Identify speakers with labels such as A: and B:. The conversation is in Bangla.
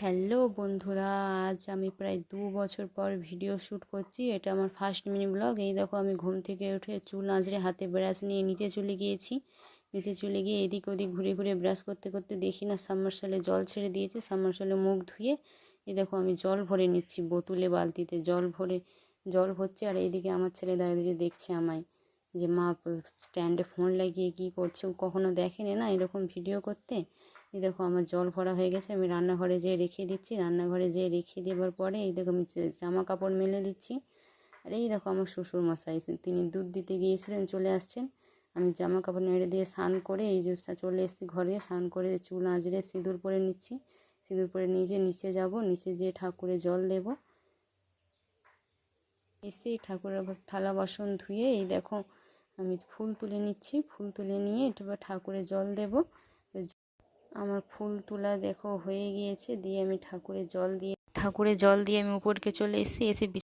A: হ্যালো বন্ধুরা, আজ আমি প্রায় দু বছর পর ভিডিও শ্যুট করছি। এটা আমার ফার্স্ট মিনি ব্লগ এই দেখো, আমি ঘুম থেকে উঠে চুল আঁচড়ে হাতে ব্রাশ নিয়ে নিচে চলে গিয়েছি। নিচে চলে গিয়ে এদিক ওদিক ঘুরে ঘুরে ব্রাশ করতে করতে দেখি না সাবমার্শালে জল ছেড়ে দিয়েছে। সাবমার্শালে মুখ ধুয়ে, এই দেখো, আমি জল ভরে নিচ্ছি বোতলে বালতিতে। জল ভরে, জল ভরছে আর এইদিকে আমার ছেলে দাঁড়িয়ে দেখছে আমায়। যে, মা স্ট্যান্ডে ফোন লাগিয়ে কী করছে? কখনো দেখেনি না এরকম ভিডিও করতে। এই দেখো আমার জল ভরা হয়ে গেছে, আমি রান্নাঘরে যেয়ে রেখে দিচ্ছি। রান্নাঘরে যেয়ে রেখে দেওয়ার পরে এই দেখো আমি জামা কাপড় মেলে দিচ্ছি। আর এই দেখো আমার শ্বশুর মশাই তিনি দুধ দিতে গিয়েছিলেন, চলে আসছেন। আমি জামা কাপড় নেড়ে দিয়ে স্নান করে এই জুসটা চলে এসেছি ঘরে। স্নান করে চুল আঁচড়ে সিঁদুর পরে নিচ্ছি। সিঁদুর পরে নিজে নিচে যাব, নিচে যেয়ে ঠাকুরে জল দেব। এসে ঠাকুরের থালা বাসন ধুয়ে এই দেখো আমি ফুল তুলে নিচ্ছি। ফুল তুলে নিয়ে একটু ঠাকুরে জল দেব। আমার ফুল তোলা দেখো হয়ে গিয়েছে। দিয়ে আমি ঠাকুরে জল দিয়ে ঠাকুরে জল দিয়ে আমি উপরকে চলে এসে এসে